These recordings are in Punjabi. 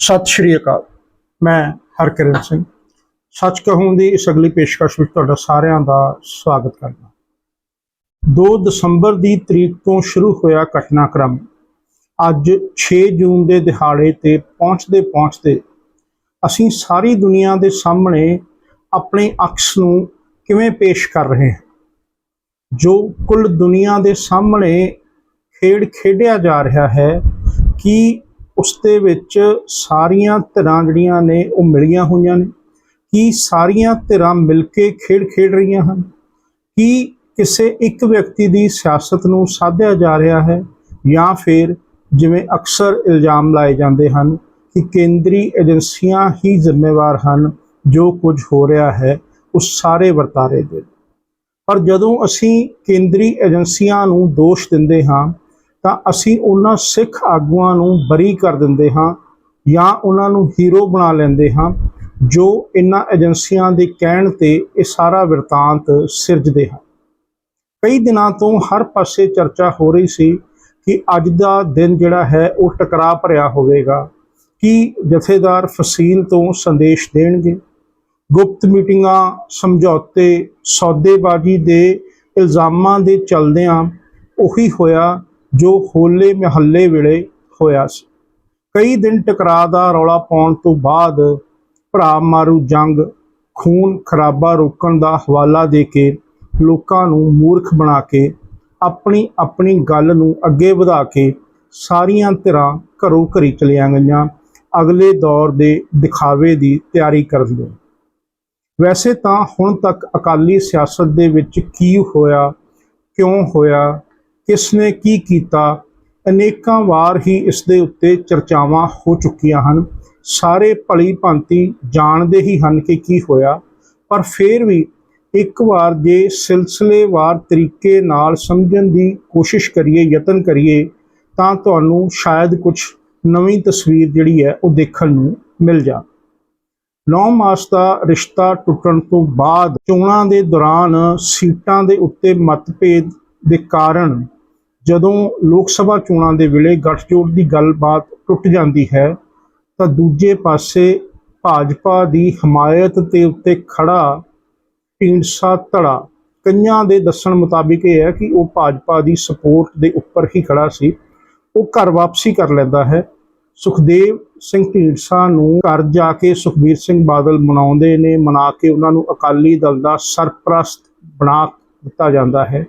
ਸਤਿ ਸ਼੍ਰੀ ਅਕਾਲ। ਮੈਂ ਹਰਕਿਰਨ ਸਿੰਘ। ਸੱਚ ਕਹੂੰ ਦੀ ਇਸ ਅਗਲੀ ਪੇਸ਼ਕਸ਼ ਵਿੱਚ ਤੁਹਾਡਾ ਸਾਰਿਆਂ ਦਾ ਸਵਾਗਤ ਕਰਦਾ 2 ਦਸੰਬਰ ਦੀ ਤਰੀਕ ਤੋਂ ਸ਼ੁਰੂ ਹੋਇਆ ਘਟਨਾਕ੍ਰਮ। ਅੱਜ 6 ਜੂਨ ਦੇ ਦਿਹਾੜੇ ਤੇ ਪਹੁੰਚਦੇ ਪਹੁੰਚਦੇ ਅਸੀਂ ਸਾਰੀ ਦੁਨੀਆ ਦੇ ਸਾਹਮਣੇ ਆਪਣੇ ਅਕਸ ਨੂੰ ਕਿਵੇਂ ਪੇਸ਼ ਕਰ ਰਹੇ ਹਾਂ? ਜੋ ਕੁੱਲ ਦੁਨੀਆ ਦੇ ਸਾਹਮਣੇ ਖੇਡ ਖੇਡਿਆ ਜਾ ਰਿਹਾ ਹੈ, ਕਿ ਉਸ ਦੇ ਵਿੱਚ ਸਾਰੀਆਂ ਧਿਰਾਂ ਜਿਹੜੀਆਂ ਨੇ ਉਹ ਮਿਲੀਆਂ ਹੋਈਆਂ ਨੇ। ਕੀ ਸਾਰੀਆਂ ਧਿਰਾਂ ਮਿਲ ਕੇ ਖੇਡ ਖੇਡ ਰਹੀਆਂ ਹਨ? ਕੀ ਕਿਸੇ ਇੱਕ ਵਿਅਕਤੀ ਦੀ ਸਿਆਸਤ ਨੂੰ ਸਾਧਿਆ ਜਾ ਰਿਹਾ ਹੈ? ਜਾਂ ਫਿਰ ਜਿਵੇਂ ਅਕਸਰ ਇਲਜ਼ਾਮ ਲਾਏ ਜਾਂਦੇ ਹਨ ਕਿ ਕੇਂਦਰੀ ਏਜੰਸੀਆਂ ਹੀ ਜ਼ਿੰਮੇਵਾਰ ਹਨ, ਜੋ ਕੁਝ ਹੋ ਰਿਹਾ ਹੈ ਉਸ ਸਾਰੇ ਵਰਤਾਰੇ ਦੇ ਪਰ ਜਦੋਂ ਅਸੀਂ ਕੇਂਦਰੀ ਏਜੰਸੀਆਂ ਨੂੰ ਦੋਸ਼ ਦਿੰਦੇ ਹਾਂ ਤਾਂ ਅਸੀਂ ਉਹਨਾਂ ਸਿੱਖ ਆਗੂਆਂ ਨੂੰ ਬਰੀ ਕਰ ਦਿੰਦੇ ਹਾਂ ਜਾਂ ਉਹਨਾਂ ਨੂੰ ਹੀਰੋ ਬਣਾ ਲੈਂਦੇ ਹਾਂ, ਜੋ ਇਹਨਾਂ ਏਜੰਸੀਆਂ ਦੇ ਕਹਿਣ ਤੇ ਇਹ ਸਾਰਾ ਵਰਤਾਂਤ ਸਿਰਜਦੇ ਹਨ। ਕਈ ਦਿਨਾਂ ਤੋਂ ਹਰ ਪਾਸੇ ਚਰਚਾ ਹੋ ਰਹੀ ਸੀ ਕਿ ਅੱਜ ਦਾ ਦਿਨ ਜਿਹੜਾ ਹੈ ਉਹ ਟਕਰਾਅ ਭਰਿਆ ਹੋਵੇਗਾ, ਕਿ ਜਥੇਦਾਰ ਫਸੀਲ ਤੋਂ ਸੰਦੇਸ਼ ਦੇਣਗੇ? ਗੁਪਤ ਮੀਟਿੰਗਾਂ, ਸਮਝੌਤੇ, ਸੌਦੇਬਾਜ਼ੀ ਦੇ ਇਲਜ਼ਾਮਾਂ ਦੇ ਚਲਦਿਆਂ ਉਹੀ ਹੋਇਆ ਜੋ ਹੋਲੇ ਮਹੱਲੇ ਵੇਲੇ ਹੋਇਆ ਸੀ। ਕਈ ਦਿਨ ਟਕਰਾਅ ਦਾ ਰੌਲਾ ਪਾਉਣ ਤੋਂ ਬਾਅਦ ਭਰਾ ਮਾਰੂ ਜੰਗ, ਖੂਨ ਖਰਾਬਾ ਰੋਕਣ ਦਾ ਹਵਾਲਾ ਦੇ ਕੇ ਲੋਕਾਂ ਨੂੰ ਮੂਰਖ ਬਣਾ ਕੇ ਆਪਣੀ ਆਪਣੀ ਗੱਲ ਨੂੰ ਅੱਗੇ ਵਧਾ ਕੇ ਸਾਰੀਆਂ ਧਿਰਾਂ ਘਰੋਂ ਘਰੀ ਚਲੀਆਂ ਗਈਆਂ। ਅਗਲੇ ਦੌਰ ਦੇ ਦਿਖਾਵੇ ਦੀ ਤਿਆਰੀ ਕਰਨ ਵੈਸੇ ਤਾਂ ਹੁਣ ਤੱਕ ਅਕਾਲੀ ਸਿਆਸਤ ਦੇ ਵਿੱਚ ਕੀ ਹੋਇਆ, ਕਿਉਂ ਹੋਇਆ ਕਿਸ ਨੇ ਕੀ ਕੀਤਾ? ਅਨੇਕਾਂ ਵਾਰ ਹੀ ਇਸ ਦੇ ਉੱਤੇ ਚਰਚਾਵਾਂ ਹੋ ਚੁੱਕੀਆਂ ਹਨ। ਸਾਰੇ ਭਲੀ ਭਾਂਤੀ ਜਾਣਦੇ ਹੀ ਹਨ ਕਿ ਕੀ ਹੋਇਆ। ਪਰ ਫਿਰ ਵੀ ਇੱਕ ਵਾਰ ਜੇ ਸਿਲਸਿਲੇਵਾਰ ਤਰੀਕੇ ਨਾਲ ਸਮਝਣ ਦੀ ਕੋਸ਼ਿਸ਼ ਕਰੀਏ, ਯਤਨ ਕਰੀਏ, ਤਾਂ ਤੁਹਾਨੂੰ ਸ਼ਾਇਦ ਕੁਝ ਨਵੀਂ ਤਸਵੀਰ ਜਿਹੜੀ ਹੈ ਉਹ ਦੇਖਣ ਨੂੰ ਮਿਲ ਜਾ 9 ਮਾਸ ਦਾ ਰਿਸ਼ਤਾ ਟੁੱਟਣ ਤੋਂ ਬਾਅਦ ਚੋਣਾਂ ਦੇ ਦੌਰਾਨ ਸੀਟਾਂ ਦੇ ਉੱਤੇ ਮਤਭੇਦ ਦੇ ਕਾਰਨ ਜਦੋਂ ਲੋਕ ਸਭਾ ਚੋਣਾਂ ਦੇ ਵੇਲੇ ਗੱਠਜੋੜ ਦੀ ਗੱਲਬਾਤ ਟੁੱਟ ਜਾਂਦੀ ਹੈ, ਤਾਂ ਦੂਜੇ ਪਾਸੇ ਭਾਜਪਾ ਦੀ ਹਮਾਇਤ ਤੇ ਉੱਤੇ ਖੜਾ ਢੀਂਡਸਾ ਧੜਾ। ਕਈਆਂ ਦੇ ਦੱਸਣ ਮੁਤਾਬਿਕ ਇਹ ਹੈ ਕਿ ਉਹ ਭਾਜਪਾ ਦੀ ਸਪੋਰਟ ਦੇ ਉੱਪਰ ਹੀ ਖੜਾ ਸੀ। ਉਹ ਘਰ ਵਾਪਸੀ ਕਰ ਲੈਂਦਾ ਹੈ। ਸੁਖਦੇਵ ਸਿੰਘ ਢੀਂਡਸਾ ਨੂੰ ਘਰ ਜਾ ਕੇ ਸੁਖਬੀਰ ਸਿੰਘ ਬਾਦਲ ਮਨਾਉਂਦੇ ਨੇ, ਮਨਾ ਕੇ ਉਹਨਾਂ ਨੂੰ ਅਕਾਲੀ ਦਲ ਦਾ ਸਰਪ੍ਰਸਤ ਬਣਾ ਦਿੱਤਾ ਜਾਂਦਾ ਹੈ।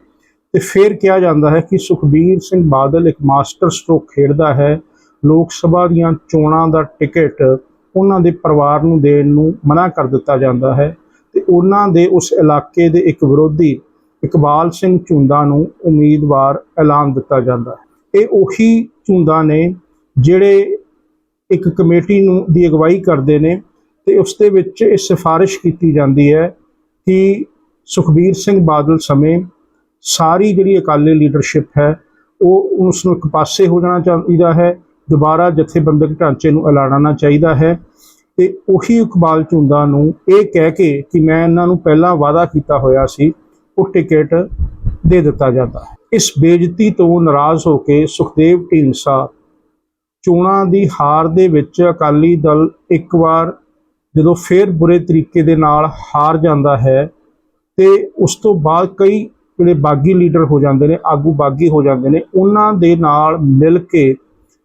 ਤੇ ਫਿਰ ਕਿਹਾ ਜਾਂਦਾ ਹੈ ਕਿ ਸੁਖਬੀਰ ਸਿੰਘ ਬਾਦਲ ਇੱਕ ਮਾਸਟਰ ਸਟ੍ਰੋਕ ਖੇਡਦਾ ਹੈ। ਲੋਕ ਸਭਾ ਦੀਆਂ ਚੋਣਾਂ ਦਾ ਟਿਕਟ ਉਹਨਾਂ ਦੇ ਪਰਿਵਾਰ ਨੂੰ ਦੇਣ ਨੂੰ ਮਨਾ ਕਰ ਦਿੱਤਾ ਜਾਂਦਾ ਹੈ ਤੇ ਉਹਨਾਂ ਦੇ ਉਸ ਇਲਾਕੇ ਦੇ ਇੱਕ ਵਿਰੋਧੀ ਇਕਬਾਲ ਸਿੰਘ ਝੁੰਦਾ ਨੂੰ ਉਮੀਦਵਾਰ ਐਲਾਨ ਦਿੱਤਾ ਜਾਂਦਾ ਹੈ। ਇਹ ਉਹੀ ਝੁੰਦਾ ਨੇ ਜਿਹੜੇ ਇੱਕ ਕਮੇਟੀ ਨੂੰ ਦੀ ਅਗਵਾਈ ਕਰਦੇ ਨੇ ਤੇ ਉਸ ਦੇ ਵਿੱਚ ਇਹ ਸਿਫਾਰਿਸ਼ ਕੀਤੀ ਜਾਂਦੀ ਹੈ ਕਿ ਸੁਖਬੀਰ ਸਿੰਘ ਬਾਦਲ ਸਮੇਂ ਸਾਰੀ ਜਿਹੜੀ ਅਕਾਲੀ ਲੀਡਰਸ਼ਿਪ ਹੈ, ਉਹ ਉਸ ਨੂੰ ਇੱਕ ਪਾਸੇ ਹੋ ਜਾਣਾ ਚਾਹੀਦਾ ਹੈ, ਦੁਬਾਰਾ ਜਥੇਬੰਦਕ ਢਾਂਚੇ ਨੂੰ ਐਲਾਨਣਾ ਚਾਹੀਦਾ ਹੈ। ਤੇ ਉਹੀ ਇਕਬਾਲ ਝੁੰਦਾ ਨੂੰ ਇਹ ਕਹਿ ਕੇ ਕਿ ਮੈਂ ਇਹਨਾਂ ਨੂੰ ਪਹਿਲਾਂ ਵਾਅਦਾ ਕੀਤਾ ਹੋਇਆ ਸੀ, ਉਹ ਟਿਕਟ ਦੇ ਦਿੱਤਾ ਜਾਂਦਾ ਹੈ। ਇਸ ਬੇਇੱਜ਼ਤੀ ਤੋਂ ਨਾਰਾਜ਼ ਹੋ ਕੇ ਸੁਖਦੇਵ ਢੀਂਡਸਾ ਚੋਣਾਂ ਦੀ ਹਾਰ ਦੇ ਵਿੱਚ ਅਕਾਲੀ ਦਲ ਇੱਕ ਵਾਰ ਜਦੋਂ ਫੇਰ ਬੁਰੇ ਤਰੀਕੇ ਦੇ ਨਾਲ ਹਾਰ ਜਾਂਦਾ ਹੈ, ਤੇ ਉਸ ਤੋਂ ਬਾਅਦ ਕਈ ਜਿਹੜੇ ਬਾਗੀ ਲੀਡਰ ਹੋ ਜਾਂਦੇ ਨੇ, ਆਗੂ ਬਾਗੀ ਹੋ ਜਾਂਦੇ ਨੇ, ਉਹਨਾਂ ਦੇ ਨਾਲ ਮਿਲ ਕੇ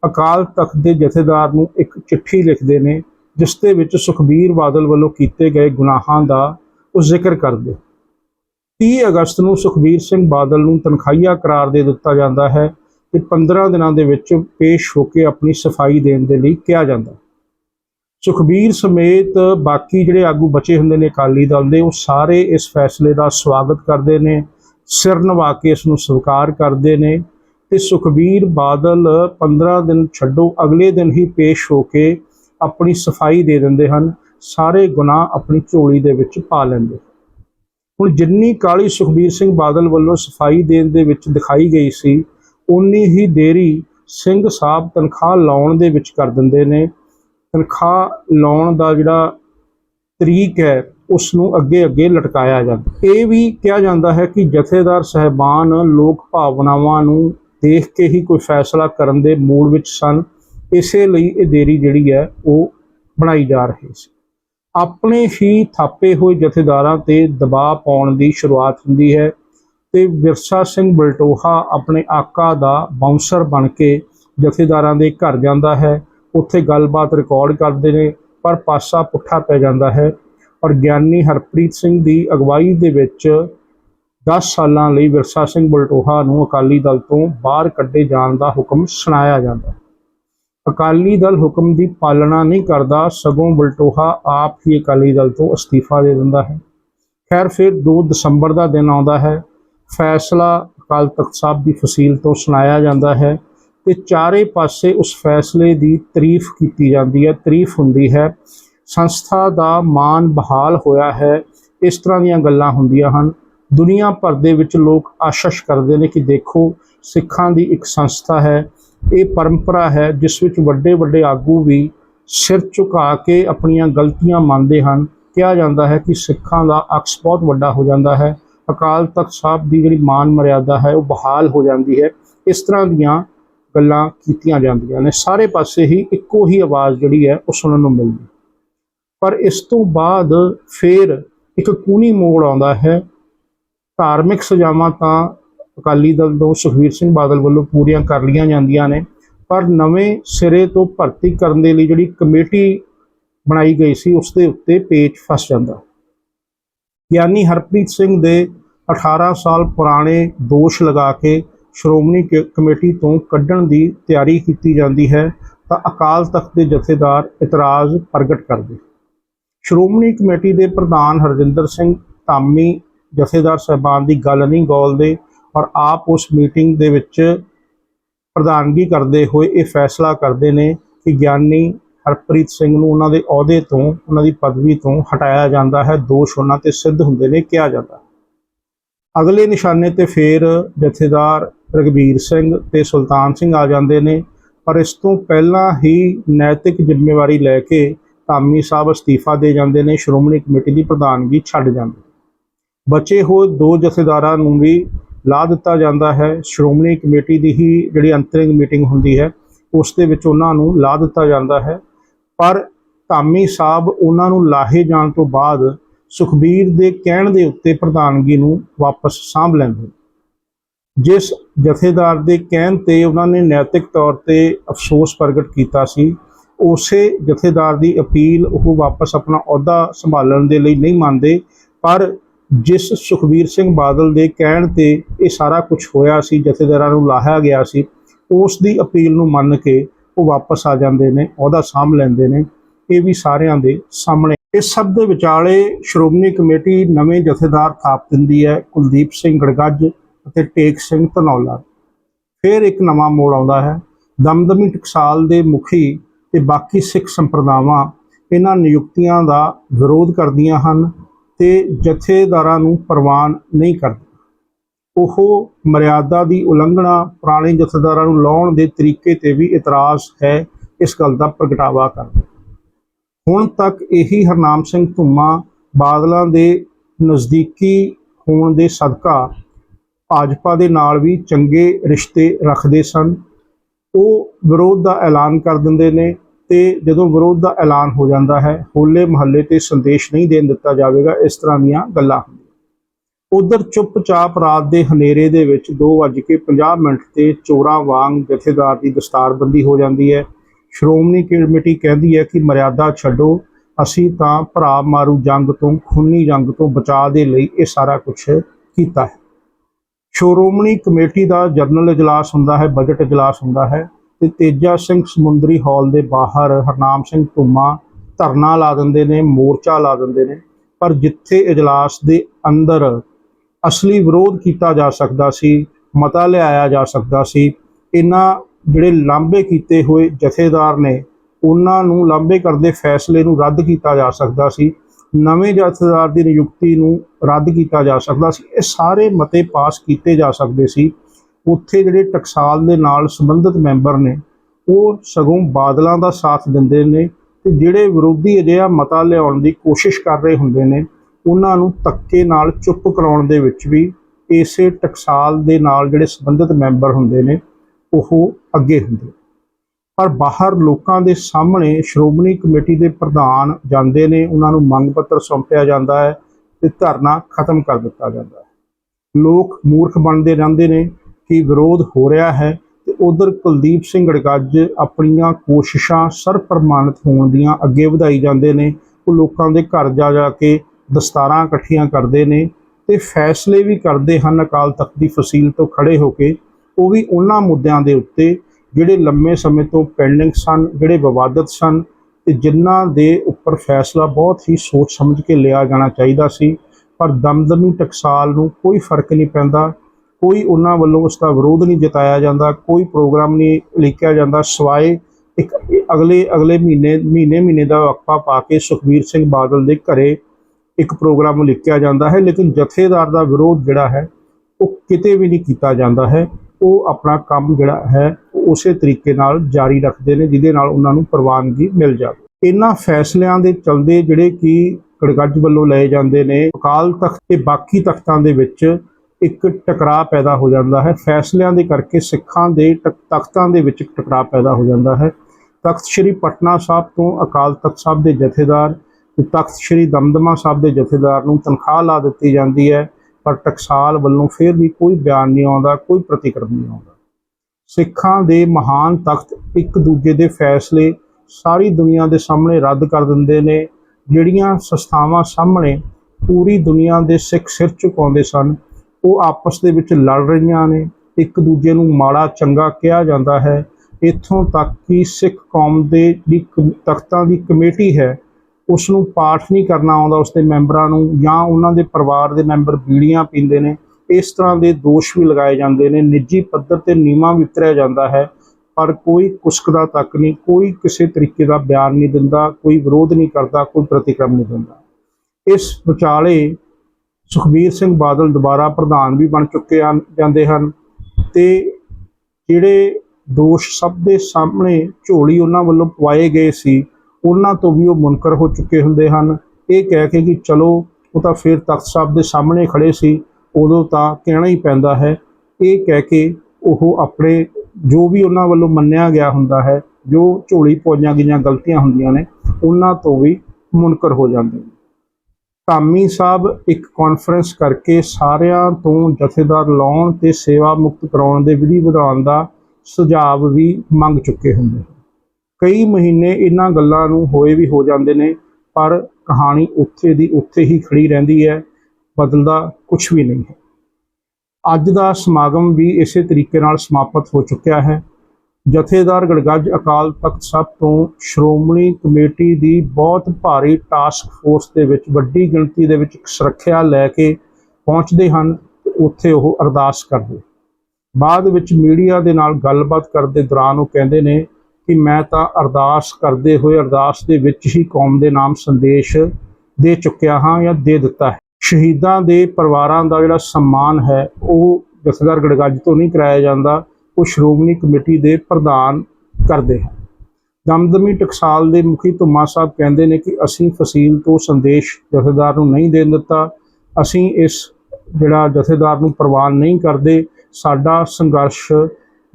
ਅਕਾਲ ਤਖਤ ਦੇ ਜਥੇਦਾਰ ਨੂੰ ਇੱਕ ਚਿੱਠੀ ਲਿਖਦੇ ਨੇ, ਜਿਸ ਦੇ ਵਿੱਚ ਸੁਖਬੀਰ ਬਾਦਲ ਵੱਲੋਂ ਕੀਤੇ ਗਏ ਗੁਨਾਹਾਂ ਦਾ ਉਹ ਜ਼ਿਕਰ ਕਰਦੇ। 30 ਅਗਸਤ ਨੂੰ ਸੁਖਬੀਰ ਸਿੰਘ ਬਾਦਲ ਨੂੰ ਤਨਖਾਹੀਆ ਕਰਾਰ ਦੇ ਦਿੱਤਾ ਜਾਂਦਾ ਹੈ ਤੇ 15 ਦਿਨਾਂ ਦੇ ਵਿੱਚ ਪੇਸ਼ ਹੋ ਕੇ ਆਪਣੀ ਸਫ਼ਾਈ ਦੇਣ ਦੇ ਲਈ ਕਿਹਾ ਜਾਂਦਾ। ਸੁਖਬੀਰ ਸਮੇਤ ਬਾਕੀ ਜਿਹੜੇ ਆਗੂ ਬਚੇ ਹੁੰਦੇ ਨੇ ਅਕਾਲੀ ਦਲ ਦੇ, ਉਹ ਸਾਰੇ ਇਸ ਫੈਸਲੇ ਦਾ ਸਵਾਗਤ ਕਰਦੇ ਨੇ। ਸਿਰ ਨਵਾ ਕੇ ਇਸ ਨੂੰ ਸਵੀਕਾਰ ਕਰਦੇ ਨੇ ਤੇ ਸੁਖਬੀਰ ਬਾਦਲ 15 ਦਿਨ ਛੱਡੋ, ਅਗਲੇ ਦਿਨ ਹੀ ਪੇਸ਼ ਹੋ ਕੇ ਆਪਣੀ ਸਫ਼ਾਈ ਦੇ ਦਿੰਦੇ ਹਨ, ਸਾਰੇ ਗੁਨਾਹ ਆਪਣੀ ਝੋਲੀ ਦੇ ਵਿੱਚ ਪਾ ਲੈਂਦੇ ਹੁਣ ਜਿੰਨੀ ਕਾਲੀ ਸੁਖਬੀਰ ਸਿੰਘ ਬਾਦਲ ਵੱਲੋਂ ਸਫ਼ਾਈ ਦੇਣ ਦੇ ਵਿੱਚ ਦਿਖਾਈ ਗਈ ਸੀ ਉਨੀ ਹੀ ਦੇਰੀ ਸਿੰਘ ਸਾਹਿਬ ਤਨਖਾਹ ਲਾਉਣ ਦੇ ਵਿੱਚ ਕਰ ਦਿੰਦੇ ਨੇ। ਤਨਖਾਹ ਲਾਉਣ ਦਾ ਜਿਹੜਾ ਤਰੀਕ ਹੈ ਉਸ ਨੂੰ ਅੱਗੇ ਅੱਗੇ ਲਟਕਾਇਆ ਜਾਂਦਾ ਇਹ ਵੀ ਕਿਹਾ ਜਾਂਦਾ ਹੈ ਕਿ ਜਥੇਦਾਰ ਸਹਿਬਾਨ ਲੋਕ ਭਾਵਨਾਵਾਂ ਨੂੰ ਦੇਖ ਕੇ ਹੀ ਕੋਈ ਫੈਸਲਾ ਕਰਨ ਦੇ ਮੂਡ ਵਿੱਚ ਸਨ। ਇਸੇ ਲਈ ਇਹ ਦੇਰੀ ਜਿਹੜੀ ਹੈ, ਉਹ ਬਣਾਈ ਜਾ ਰਹੀ ਸੀ। ਆਪਣੇ ਹੀ ਥਾਪੇ ਹੋਏ ਜਥੇਦਾਰਾਂ ਤੇ ਦਬਾਅ ਪਾਉਣ ਦੀ ਸ਼ੁਰੂਆਤ ਹੁੰਦੀ ਹੈ ਤੇ ਵਿਰਸਾ ਸਿੰਘ ਬਲਟੋਹਾ ਆਪਣੇ ਆਕਾ ਦਾ ਬਾਉਂਸਰ ਬਣ ਕੇ ਜਥੇਦਾਰਾਂ ਦੇ ਘਰ ਜਾਂਦਾ ਹੈ। ਉੱਥੇ ਗੱਲਬਾਤ ਰਿਕਾਰਡ ਕਰਦੇ ਨੇ। ਪਰ ਪਾਸਾ ਪੁੱਠਾ ਪੈ ਜਾਂਦਾ ਹੈ ਔਰ ਗਿਆਨੀ ਹਰਪ੍ਰੀਤ ਸਿੰਘ ਦੀ ਅਗਵਾਈ ਦੇ ਵਿੱਚ 10 ਸਾਲਾਂ ਲਈ ਵਿਰਸਾ ਸਿੰਘ ਬਲਟੋਹਾ ਨੂੰ ਅਕਾਲੀ ਦਲ ਤੋਂ ਬਾਹਰ ਕੱਢੇ ਜਾਣ ਦਾ ਹੁਕਮ ਸੁਣਾਇਆ ਜਾਂਦਾ। ਹੈ ਅਕਾਲੀ ਦਲ ਹੁਕਮ ਦੀ ਪਾਲਣਾ ਨਹੀਂ ਕਰਦਾ, ਸਗੋਂ ਬਲਟੋਹਾ ਆਪ ਹੀ ਅਕਾਲੀ ਦਲ ਤੋਂ ਅਸਤੀਫਾ ਦੇ ਦਿੰਦਾ ਹੈ। ਖੈਰ, ਫਿਰ 2 ਦਸੰਬਰ ਦਾ ਦਿਨ ਆਉਂਦਾ ਹੈ। ਫੈਸਲਾ ਅਕਾਲ ਤਖਤ ਸਾਹਿਬ ਦੀ ਫਸੀਲ ਤੋਂ ਸੁਣਾਇਆ ਜਾਂਦਾ ਹੈ। ਤੇ ਚਾਰੇ ਪਾਸੇ ਉਸ ਫੈਸਲੇ ਦੀ ਤਾਰੀਫ ਕੀਤੀ ਜਾਂਦੀ ਹੈ, ਤਾਰੀਫ ਹੁੰਦੀ ਹੈ। ਸੰਸਥਾ ਦਾ ਮਾਨ ਬਹਾਲ ਹੋਇਆ ਹੈ, ਇਸ ਤਰ੍ਹਾਂ ਦੀਆਂ ਗੱਲਾਂ ਹੁੰਦੀਆਂ ਹਨ। ਦੁਨੀਆ ਭਰ ਦੇ ਵਿੱਚ ਲੋਕ ਆਸ਼ਸ਼ ਕਰਦੇ ਨੇ ਕਿ ਦੇਖੋ, ਸਿੱਖਾਂ ਦੀ ਇੱਕ ਸੰਸਥਾ ਹੈ, ਇਹ ਪਰੰਪਰਾ ਹੈ, ਜਿਸ ਵਿੱਚ ਵੱਡੇ ਵੱਡੇ ਆਗੂ ਵੀ ਸਿਰ ਝੁਕਾ ਕੇ ਆਪਣੀਆਂ ਗਲਤੀਆਂ ਮੰਨਦੇ ਹਨ। ਕਿਹਾ ਜਾਂਦਾ ਹੈ ਕਿ ਸਿੱਖਾਂ ਦਾ ਅਕਸ ਬਹੁਤ ਵੱਡਾ ਹੋ ਜਾਂਦਾ ਹੈ। ਅਕਾਲ ਤਖਤ ਸਾਹਿਬ ਦੀ ਜਿਹੜੀ ਮਾਨ ਮਰਿਆਦਾ ਹੈ, ਉਹ ਬਹਾਲ ਹੋ ਜਾਂਦੀ ਹੈ। ਇਸ ਤਰ੍ਹਾਂ ਦੀਆਂ ਗੱਲਾਂ ਕੀਤੀਆਂ ਜਾਂਦੀਆਂ ਨੇ, ਸਾਰੇ ਪਾਸੇ ਹੀ ਇੱਕੋ ਹੀ ਆਵਾਜ਼ ਜਿਹੜੀ ਹੈ ਉਹ ਸੁਣਨ ਨੂੰ ਮਿਲਦੀ। ਪਰ ਇਸ ਤੋਂ ਬਾਅਦ ਫਿਰ ਇੱਕ ਕੂਣੀ ਮੋੜ ਆਉਂਦਾ ਹੈ। ਧਾਰਮਿਕ ਸਜ਼ਾਵਾਂ ਤਾਂ ਅਕਾਲੀ ਦਲ ਤੋਂ ਸੁਖਵੀਰ ਸਿੰਘ ਬਾਦਲ ਵੱਲੋਂ ਪੂਰੀਆਂ ਕਰ ਲਈਆਂ ਜਾਂਦੀਆਂ ਨੇ, ਪਰ ਨਵੇਂ ਸਿਰੇ ਤੋਂ ਭਰਤੀ ਕਰਨ ਦੇ ਲਈ ਜਿਹੜੀ ਕਮੇਟੀ ਬਣਾਈ ਗਈ ਸੀ, ਉਸ ਦੇ ਉੱਤੇ ਪੇਚ ਫਸ ਜਾਂਦਾ। ਗਿਆਨੀ ਹਰਪ੍ਰੀਤ ਸਿੰਘ ਦੇ 18 ਸਾਲ ਪੁਰਾਣੇ ਦੋਸ਼ ਲਗਾ ਕੇ ਸ਼੍ਰੋਮਣੀ ਕ- ਕਮੇਟੀ ਤੋਂ ਕੱਢਣ ਦੀ ਤਿਆਰੀ ਕੀਤੀ ਜਾਂਦੀ ਹੈ, ਤਾਂ ਅਕਾਲ ਤਖਤ ਦੇ ਜਥੇਦਾਰ ਇਤਰਾਜ਼ ਪ੍ਰਗਟ ਕਰਦੇ ਸ਼੍ਰੋਮਣੀ ਕਮੇਟੀ ਦੇ ਪ੍ਰਧਾਨ ਹਰਜਿੰਦਰ ਸਿੰਘ ਧਾਮੀ, ਜਥੇਦਾਰ ਸਾਹਿਬਾਨ ਦੀ ਗੱਲ ਨਹੀਂ ਗੋਲਦੇ ਔਰ ਆਪ ਉਸ ਮੀਟਿੰਗ ਦੇ ਵਿੱਚ ਪ੍ਰਧਾਨਗੀ ਕਰਦੇ ਹੋਏ ਇਹ ਫੈਸਲਾ ਕਰਦੇ ਨੇ ਕਿ ਗਿਆਨੀ ਹਰਪ੍ਰੀਤ ਸਿੰਘ ਨੂੰ ਉਹਨਾਂ ਦੇ ਅਹੁਦੇ ਤੋਂ, ਉਹਨਾਂ ਦੀ ਪਦਵੀ ਤੋਂ ਹਟਾਇਆ ਜਾਂਦਾ ਹੈ, ਦੋਸ਼ ਉਹਨਾਂ ਤੇ ਸਿੱਧ ਹੁੰਦੇ ਨੇ, ਕਿਹਾ ਜਾਂਦਾ ਅਗਲੇ ਨਿਸ਼ਾਨੇ ਤੇ ਫੇਰ ਜਥੇਦਾਰ ਰਗਵੀਰ ਸਿੰਘ ਤੇ ਸੁਲਤਾਨ ਸਿੰਘ ਆ ਜਾਂਦੇ ਨੇ। ਪਰ ਇਸ ਤੋਂ ਪਹਿਲਾਂ ਹੀ ਨੈਤਿਕ ਜ਼ਿੰਮੇਵਾਰੀ ਲੈ ਕੇ ਧਾਮੀ ਸਾਹਿਬ ਅਸਤੀਫਾ ਦੇ ਜਾਂਦੇ ਨੇ। ਸ਼੍ਰੋਮਣੀ ਕਮੇਟੀ ਦੀ ਪ੍ਰਧਾਨਗੀ ਛੱਡ ਜਾਂਦੇ ਬਚੇ ਹੋਏ ਦੋ ਜਥੇਦਾਰਾਂ ਨੂੰ ਵੀ ਲਾ ਦਿੱਤਾ ਜਾਂਦਾ ਹੈ। ਸ਼੍ਰੋਮਣੀ ਕਮੇਟੀ ਦੀ ਹੀ ਜਿਹੜੀ ਅੰਤਰਿੰਗ ਮੀਟਿੰਗ ਹੁੰਦੀ ਹੈ, ਉਸ ਦੇ ਵਿੱਚ ਉਹਨਾਂ ਨੂੰ ਲਾ ਦਿੱਤਾ ਜਾਂਦਾ ਹੈ। ਪਰ ਧਾਮੀ ਸਾਹਿਬ ਉਹਨਾਂ ਨੂੰ ਲਾਹੇ ਜਾਣ ਤੋਂ ਬਾਅਦ ਸੁਖਬੀਰ ਦੇ ਕਹਿਣ ਦੇ ਉੱਤੇ ਪ੍ਰਧਾਨਗੀ ਨੂੰ ਵਾਪਸ ਸਾਂਭ ਲੈਂਦੇ ਜਿਸ ਜਥੇਦਾਰ ਦੇ ਕਹਿਣ ਤੇ ਉਹਨਾਂ ਨੇ ਨੈਤਿਕ ਤੌਰ ਤੇ ਅਫਸੋਸ ਪ੍ਰਗਟ ਕੀਤਾ ਸੀ, ਉਸੇ ਜਥੇਦਾਰ ਦੀ ਅਪੀਲ ਉਹ ਵਾਪਸ ਆਪਣਾ ਅਹੁਦਾ ਸੰਭਾਲਣ ਦੇ ਲਈ ਨਹੀਂ ਮੰਨਦੇ, ਪਰ ਜਿਸ ਸੁਖਬੀਰ ਸਿੰਘ ਬਾਦਲ ਦੇ ਕਹਿਣ ਤੇ ਇਹ ਸਾਰਾ ਕੁਝ ਹੋਇਆ ਸੀ, ਜਥੇਦਾਰਾਂ ਨੂੰ ਲਾਹਿਆ ਗਿਆ ਸੀ, ਉਸ ਦੀ ਅਪੀਲ ਨੂੰ ਮੰਨ ਕੇ ਉਹ ਵਾਪਸ ਆ ਜਾਂਦੇ ਨੇ, ਅਹੁਦਾ ਸਾਂਭ ਲੈਂਦੇ ਨੇ, ਇਹ ਵੀ ਸਾਰਿਆਂ ਦੇ ਸਾਹਮਣੇ। ਇਸ ਸਭ ਦੇ ਵਿਚਾਲੇ ਸ਼੍ਰੋਮਣੀ ਕਮੇਟੀ ਨਵੇਂ ਜਥੇਦਾਰ ਥਾਪ ਦਿੰਦੀ ਹੈ, ਕੁਲਦੀਪ ਸਿੰਘ ਗੜਗੱਜ ਅਤੇ ਟੇਕ ਸਿੰਘ ਧਨੌਲਾ। ਫਿਰ ਇੱਕ ਨਵਾਂ ਮੋੜ ਆਉਂਦਾ ਹੈ। ਦਮਦਮੀ ਟਕਸਾਲ ਦੇ ਮੁਖੀ ਤੇ ਬਾਕੀ ਸਿੱਖ ਸੰਪਰਦਾਵਾਂ ਇਹਨਾਂ ਨਿਯੁਕਤੀਆਂ ਦਾ ਵਿਰੋਧ ਕਰਦੀਆਂ ਹਨ ਤੇ ਜਥੇਦਾਰਾਂ ਨੂੰ ਪ੍ਰਵਾਨ ਨਹੀਂ ਕਰਦੀਆਂ। ਉਹ ਮਰਿਆਦਾ ਦੀ ਉਲੰਘਣਾ ਪੁਰਾਣੇ ਜਥੇਦਾਰਾਂ ਨੂੰ ਲਾਉਣ ਦੇ ਤਰੀਕੇ ਤੇ ਵੀ ਇਤਰਾਜ਼ ਹੈ, ਇਸ ਗੱਲ ਦਾ ਪ੍ਰਗਟਾਵਾ ਕਰਦੇ। ਹੁਣ ਤੱਕ ਇਹੀ ਹਰਨਾਮ ਸਿੰਘ ਧੁੰਮਾ ਬਾਦਲਾਂ ਦੇ ਨਜ਼ਦੀਕੀ ਹੋਣ ਦੇ ਸਦਕਾ ਭਾਜਪਾ ਦੇ ਨਾਲ ਵੀ ਚੰਗੇ ਰਿਸ਼ਤੇ ਰੱਖਦੇ ਸਨ। ਉਹ ਵਿਰੋਧ ਦਾ ਐਲਾਨ ਕਰ ਦਿੰਦੇ ਨੇ ਤੇ ਜਦੋਂ ਵਿਰੋਧ ਦਾ ਐਲਾਨ ਹੋ ਜਾਂਦਾ ਹੈ, ਹੋਲੇ ਮਹੱਲੇ ਤੇ ਸੰਦੇਸ਼ ਨਹੀਂ ਦੇਣ ਦਿੱਤਾ ਜਾਵੇਗਾ, ਇਸ ਤਰ੍ਹਾਂ ਦੀਆਂ ਗੱਲਾਂ ਹੁੰਦੀਆਂ ਉਧਰ ਚੁੱਪਚਾਪ ਰਾਤ ਦੇ ਹਨੇਰੇ ਦੇ ਵਿੱਚ 2:50 ਮਿੰਟ ਤੇ ਚੋਰਾਂ ਵਾਂਗ ਜਥੇਦਾਰ ਦੀ ਦਸਤਾਰਬੰਦੀ ਹੋ ਜਾਂਦੀ ਹੈ। ਸ਼੍ਰੋਮਣੀ ਕਮੇਟੀ ਕਹਿੰਦੀ ਹੈ ਕਿ ਮਰਿਆਦਾ ਛੱਡੋ, ਅਸੀਂ ਤਾਂ ਭਰਾ ਮਾਰੂ ਜੰਗ ਤੋਂ, ਖੂਨੀ ਜੰਗ ਤੋਂ ਬਚਾਅ ਦੇ ਲਈ ਇਹ ਸਾਰਾ ਕੁਝ ਕੀਤਾ ਹੈ। ਸ਼੍ਰੋਮਣੀ ਕਮੇਟੀ ਦਾ ਜਨਰਲ ਇਜਲਾਸ ਹੁੰਦਾ ਹੈ, ਬਜਟ ਇਜਲਾਸ ਹੁੰਦਾ ਹੈ ਤੇ ਤੇਜਾ ਸਿੰਘ ਸਮੁੰਦਰੀ ਹਾਲ ਦੇ ਬਾਹਰ ਹਰਨਾਮ ਸਿੰਘ ਧੁੰਮਾ ਧਰਨਾ ਲਾ ਦਿੰਦੇ ਨੇ, ਮੋਰਚਾ ਲਾ ਦਿੰਦੇ ਨੇ, ਪਰ ਜਿੱਥੇ ਇਜਲਾਸ ਦੇ ਅੰਦਰ ਅਸਲੀ ਵਿਰੋਧ ਕੀਤਾ ਜਾ ਸਕਦਾ ਸੀ, ਮਤਾ ਲਿਆਇਆ ਜਾ ਸਕਦਾ ਸੀ, ਇਹਨਾਂ ਜਿਹੜੇ ਲਾਂਬੇ ਕੀਤੇ ਹੋਏ ਜਥੇਦਾਰ ਨੇ, ਉਹਨਾਂ ਨੂੰ ਲਾਂਬੇ ਕਰਦੇ ਫੈਸਲੇ ਨੂੰ ਰੱਦ ਕੀਤਾ ਜਾ ਸਕਦਾ ਸੀ ਨਵੇਂ ਜਥੇਦਾਰ ਦੀ ਨਿਯੁਕਤੀ ਨੂੰ ਰੱਦ ਕੀਤਾ ਜਾ ਸਕਦਾ ਸੀ। ਇਹ ਸਾਰੇ ਮਤੇ ਪਾਸ ਕੀਤੇ ਜਾ ਸਕਦੇ ਸੀ। ਉੱਥੇ ਜਿਹੜੇ ਟਕਸਾਲ ਦੇ ਨਾਲ ਸੰਬੰਧਿਤ ਮੈਂਬਰ ਨੇ, ਉਹ ਸਗੋਂ ਬਾਦਲਾਂ ਦਾ ਸਾਥ ਦਿੰਦੇ ਨੇ ਤੇ ਜਿਹੜੇ ਵਿਰੋਧੀ ਅਜਿਹਾ ਮਤਾ ਲਿਆਉਣ ਦੀ ਕੋਸ਼ਿਸ਼ ਕਰ ਰਹੇ ਹੁੰਦੇ ਨੇ, ਉਹਨਾਂ ਨੂੰ ਤੱਕੇ ਨਾਲ ਚੁੱਪ ਕਰਾਉਣ ਦੇ ਵਿੱਚ ਵੀ ਇਸੇ ਟਕਸਾਲ ਦੇ ਨਾਲ ਜਿਹੜੇ ਸੰਬੰਧਿਤ ਮੈਂਬਰ ਹੁੰਦੇ ਨੇ, ਉਹ ਅੱਗੇ ਹੁੰਦੇ। ਪਰ ਬਾਹਰ ਲੋਕਾਂ ਦੇ ਸਾਹਮਣੇ ਸ਼੍ਰੋਮਣੀ ਕਮੇਟੀ ਦੇ ਪ੍ਰਧਾਨ ਜਾਂਦੇ ਨੇ, ਉਹਨਾਂ ਨੂੰ ਮੰਗ ਪੱਤਰ ਸੌਂਪਿਆ ਜਾਂਦਾ ਹੈ ਤੇ ਧਰਨਾ ਖਤਮ ਕਰ ਦਿੱਤਾ ਜਾਂਦਾ ਹੈ। ਲੋਕ ਮੂਰਖ ਬਣਦੇ ਰਹਿੰਦੇ ਨੇ ਕਿ ਵਿਰੋਧ ਹੋ ਰਿਹਾ ਹੈ ਤੇ ਉਧਰ ਕੁਲਦੀਪ ਸਿੰਘ ਗੜਗੱਜ ਆਪਣੀਆਂ ਕੋਸ਼ਿਸ਼ਾਂ ਸਰਪ੍ਰਮਾਣਿਤ ਹੋਣ ਦੀਆਂ ਅੱਗੇ ਵਧਾਈ ਜਾਂਦੇ ਨੇ। ਉਹ ਲੋਕਾਂ ਦੇ ਘਰ ਜਾ ਜਾ ਕੇ ਦਸਤਾਰਾਂ ਇਕੱਠੀਆਂ ਕਰਦੇ ਨੇ ਤੇ ਫੈਸਲੇ ਵੀ ਕਰਦੇ ਹਨ ਅਕਾਲ ਤਖਤ ਦੀ ਫਸੀਲ ਤੋਂ ਖੜੇ ਹੋ ਕੇ। ਉਹ ਵੀ ਉਹਨਾਂ ਮੁੱਦਿਆਂ ਦੇ ਉੱਤੇ ਜਿਹੜੇ ਲੰਮੇ ਸਮੇਂ ਤੋਂ ਪੈਂਡਿੰਗ ਸਨ, ਜਿਹੜੇ ਵਿਵਾਦਤ ਸਨ, ਤੇ ਜਿਨ੍ਹਾਂ ਦੇ ਉੱਪਰ ਫੈਸਲਾ ਬਹੁਤ ਹੀ ਸੋਚ ਸਮਝ ਕੇ ਲਿਆ ਜਾਣਾ ਚਾਹੀਦਾ ਸੀ। ਪਰ ਦਮਦਮੀ ਟਕਸਾਲ ਨੂੰ ਕੋਈ ਫ਼ਰਕ ਨਹੀਂ ਪੈਂਦਾ, ਕੋਈ ਉਹਨਾਂ ਵੱਲੋਂ ਉਸ ਦਾ ਵਿਰੋਧ ਨਹੀਂ ਜਤਾਇਆ ਜਾਂਦਾ, ਕੋਈ ਪ੍ਰੋਗਰਾਮ ਨਹੀਂ ਲਿਖਿਆ ਜਾਂਦਾ। ਸਵਾਏ ਇੱਕ ਅਗਲੇ ਅਗਲੇ ਮਹੀਨੇ ਮਹੀਨੇ ਮਹੀਨੇ ਦਾ ਵਕਫਾ ਪਾ ਕੇ ਸੁਖਬੀਰ ਸਿੰਘ ਬਾਦਲ ਦੇ ਘਰੇ ਇੱਕ ਪ੍ਰੋਗਰਾਮ ਲਿਖਿਆ ਜਾਂਦਾ ਹੈ, ਲੇਕਿਨ ਜਥੇਦਾਰ ਦਾ ਵਿਰੋਧ ਜਿਹੜਾ ਹੈ, ਉਹ ਕਿਤੇ ਵੀ ਨਹੀਂ ਕੀਤਾ ਜਾਂਦਾ ਹੈ। ਉਹ ਆਪਣਾ ਕੰਮ ਜਿਹੜਾ ਹੈ ਉਸੇ ਤਰੀਕੇ ਨਾਲ ਜਾਰੀ ਰੱਖਦੇ ਨੇ, ਜਿਹਦੇ ਨਾਲ ਉਹਨਾਂ ਨੂੰ ਪ੍ਰਵਾਨਗੀ ਮਿਲ ਜਾਵੇ। ਇਹਨਾਂ ਫੈਸਲਿਆਂ ਦੇ ਚਲਦੇ ਜਿਹੜੇ ਕਿ ਗੜਗੱਜ ਵੱਲੋਂ ਲਏ ਜਾਂਦੇ ਨੇ, ਅਕਾਲ ਤਖਤ ਤੇ ਬਾਕੀ ਤਖਤਾਂ ਦੇ ਵਿੱਚ ਇੱਕ ਟਕਰਾਅ ਪੈਦਾ ਹੋ ਜਾਂਦਾ ਹੈ। ਫੈਸਲਿਆਂ ਦੇ ਕਰਕੇ ਸਿੱਖਾਂ ਦੇ ਤਖ- ਤਖਤਾਂ ਦੇ ਵਿੱਚ ਇੱਕ ਟਕਰਾਅ ਪੈਦਾ ਹੋ ਜਾਂਦਾ ਹੈ। ਤਖਤ ਸ੍ਰੀ ਪਟਨਾ ਸਾਹਿਬ ਤੋਂ ਅਕਾਲ ਤਖਤ ਸਾਹਿਬ ਦੇ ਜਥੇਦਾਰ ਤੇ ਤਖਤ ਸ੍ਰੀ ਦਮਦਮਾ ਸਾਹਿਬ ਦੇ ਜਥੇਦਾਰ ਨੂੰ ਤਨਖਾਹ ਲਾ ਦਿੱਤੀ ਜਾਂਦੀ ਹੈ। ਪਰ ਟਕਸਾਲ ਵੱਲੋਂ ਫਿਰ ਵੀ ਕੋਈ ਬਿਆਨ ਨਹੀਂ ਆਉਂਦਾ, ਕੋਈ ਪ੍ਰਤੀਕਰਮ ਨਹੀਂ ਆਉਂਦਾ। ਸਿੱਖਾਂ ਦੇ ਮਹਾਨ ਤਖਤ ਇੱਕ ਦੂਜੇ ਦੇ ਫੈਸਲੇ ਸਾਰੀ ਦੁਨੀਆ ਦੇ ਸਾਹਮਣੇ ਰੱਦ ਕਰ ਦਿੰਦੇ ਨੇ, ਜਿਹੜੀਆਂ ਸੰਸਥਾਵਾਂ ਸਾਹਮਣੇ ਪੂਰੀ ਦੁਨੀਆ ਦੇ ਸਿੱਖ ਸਿਰ ਝੁਕਾਉਂਦੇ ਸਨ, ਉਹ ਆਪਸ ਦੇ ਵਿੱਚ ਲੜ ਰਹੀਆਂ ਨੇ। ਇੱਕ ਦੂਜੇ ਨੂੰ ਮਾੜਾ ਚੰਗਾ ਕਿਹਾ ਜਾਂਦਾ ਹੈ। ਇੱਥੋਂ ਤੱਕ ਕਿ ਸਿੱਖ ਕੌਮ ਦੇ ਤਖਤਾਂ ਦੀ ਕਮੇਟੀ ਹੈ ਉਸ ਨੂੰ ਪਾਠ ਨਹੀਂ ਕਰਨਾ ਆਉਂਦਾ ਉਸ ਦੇ ਮੈਂਬਰਾਂ ਨੂੰ ਜਾਂ ਉਹਨਾਂ ਦੇ ਪਰਿਵਾਰ ਦੇ ਮੈਂਬਰ ਬੀੜੀਆਂ ਪੀਂਦੇ ਨੇ, ਇਸ ਤਰ੍ਹਾਂ ਦੇ ਦੋਸ਼ ਵੀ ਲਗਾਏ ਜਾਂਦੇ ਨੇ, ਨਿੱਜੀ ਪੱਧਰ ਤੇ ਨੀਵਾਂ ਵਿਤਰਿਆ ਜਾਂਦਾ ਹੈ, ਪਰ ਕੋਈ ਕੁਸਕਦਾ ਤੱਕ ਨਹੀਂ, ਕੋਈ ਕਿਸੇ ਤਰੀਕੇ ਦਾ ਬਿਆਨ ਨਹੀਂ ਦਿੰਦਾ, ਕੋਈ ਵਿਰੋਧ ਨਹੀਂ ਕਰਦਾ, ਕੋਈ ਪ੍ਰਤੀਕਰਮ ਨਹੀਂ ਦਿੰਦਾ। ਇਸ ਵਿਚਾਲੇ ਸੁਖਬੀਰ ਸਿੰਘ ਬਾਦਲ ਦੁਬਾਰਾ ਪ੍ਰਧਾਨ ਵੀ ਬਣ ਚੁੱਕੇ ਹਨ, ਜਾਂਦੇ ਹਨ ਤੇ ਜਿਹੜੇ ਦੋਸ਼ ਸਭ ਦੇ ਸਾਹਮਣੇ ਝੋਲੀ ਉਹਨਾਂ ਵੱਲੋਂ ਪਵਾਏ ਗਏ ਸੀ ਉਹਨਾਂ ਤੋਂ ਵੀ ਉਹ ਮੁਨਕਰ ਹੋ ਚੁੱਕੇ ਹੁੰਦੇ ਹਨ। ਇਹ ਕਹਿ ਕੇ ਕਿ ਚਲੋ, ਉਹ ਤਾਂ ਫਿਰ ਤਖਤ ਸਾਹਿਬ ਦੇ ਸਾਹਮਣੇ ਖੜੇ ਸੀ, ਉਦੋਂ ਤਾਂ ਕਹਿਣਾ ਹੀ ਪੈਂਦਾ ਹੈ। ਇਹ ਕਹਿ ਕੇ ਉਹ ਆਪਣੇ, ਜੋ ਵੀ ਉਹਨਾਂ ਵੱਲੋਂ ਮੰਨਿਆ ਗਿਆ ਹੁੰਦਾ ਹੈ, ਜੋ ਝੋਲੀ ਪਵਾਈਆਂ ਗਈਆਂ ਗਲਤੀਆਂ ਹੁੰਦੀਆਂ ਨੇ, ਉਹਨਾਂ ਤੋਂ ਵੀ ਮੁਨਕਰ ਹੋ ਜਾਂਦੇ ਨੇ। ਧਾਮੀ ਸਾਹਿਬ ਇੱਕ ਕਾਨਫਰੰਸ ਕਰਕੇ ਸਾਰਿਆਂ ਤੋਂ ਜਥੇਦਾਰ ਲਾਉਣ ਤੇ ਸੇਵਾ ਮੁਕਤ ਕਰਾਉਣ ਦੇ ਵਿਧੀ ਵਿਧਾਨ ਦਾ ਸੁਝਾਅ ਵੀ ਮੰਗ ਚੁੱਕੇ ਹੁੰਦੇ ਹਨ ਕਈ ਮਹੀਨੇ ਇਹਨਾਂ ਗੱਲਾਂ ਨੂੰ ਹੋਏ ਵੀ ਹੋ ਜਾਂਦੇ ਨੇ, ਪਰ ਕਹਾਣੀ ਉੱਥੇ ਦੀ ਉੱਥੇ ਹੀ ਖੜੀ ਰਹਿੰਦੀ ਹੈ, ਬਦਲਦਾ ਕੁਝ ਵੀ ਨਹੀਂ ਹੈ। ਅੱਜ ਦਾ ਸਮਾਗਮ ਵੀ ਇਸੇ ਤਰੀਕੇ ਨਾਲ ਸਮਾਪਤ ਹੋ ਚੁੱਕਿਆ ਹੈ। ਜਥੇਦਾਰ ਗੜਗੱਜ ਅਕਾਲ ਤਖਤ ਸਾਹਿਬ ਤੋਂ ਸ਼੍ਰੋਮਣੀ ਕਮੇਟੀ ਦੀ ਬਹੁਤ ਭਾਰੀ ਟਾਸਕ ਫੋਰਸ ਦੇ ਵਿੱਚ, ਵੱਡੀ ਗਿਣਤੀ ਦੇ ਵਿੱਚ ਸੁਰੱਖਿਆ ਲੈ ਕੇ ਪਹੁੰਚਦੇ ਹਨ ਤੇ ਉੱਥੇ ਉਹ ਅਰਦਾਸ ਕਰਦੇ। ਬਾਅਦ ਵਿੱਚ ਮੀਡੀਆ ਦੇ ਨਾਲ ਗੱਲਬਾਤ ਕਰਦੇ ਦੌਰਾਨ ਉਹ ਕਹਿੰਦੇ ਨੇ ਕਿ ਮੈਂ ਤਾਂ ਅਰਦਾਸ ਕਰਦੇ ਹੋਏ ਅਰਦਾਸ ਦੇ ਵਿੱਚ ਹੀ ਕੌਮ ਦੇ ਨਾਮ ਸੰਦੇਸ਼ ਦੇ ਚੁੱਕਿਆ ਹਾਂ ਜਾਂ ਦੇ ਦਿੱਤਾ ਹੈ। ਸ਼ਹੀਦਾਂ ਦੇ ਪਰਿਵਾਰਾਂ ਦਾ ਜਿਹੜਾ ਸਨਮਾਨ ਹੈ, ਉਹ ਜਥੇਦਾਰ ਗੜਗੱਜ ਤੋਂ ਨਹੀਂ ਕਰਾਇਆ ਜਾਂਦਾ। ਉਹ ਸ਼੍ਰੋਮਣੀ ਕਮੇਟੀ ਦੇ ਪ੍ਰਧਾਨ ਕਰਦੇ ਹਨ। ਦਮਦਮੀ ਟਕਸਾਲ ਦੇ ਮੁਖੀ ਧੁੰਮਾ ਸਾਹਿਬ ਕਹਿੰਦੇ ਨੇ ਕਿ ਅਸੀਂ ਫਸੀਲ ਤੋਂ ਸੰਦੇਸ਼ ਜਥੇਦਾਰ ਨੂੰ ਨਹੀਂ ਦੇਣ ਦਿੱਤਾ। ਅਸੀਂ ਇਸ ਜਿਹੜਾ ਜਥੇਦਾਰ ਨੂੰ ਪ੍ਰਵਾਨ ਨਹੀਂ ਕਰਦੇ, ਸਾਡਾ ਸੰਘਰਸ਼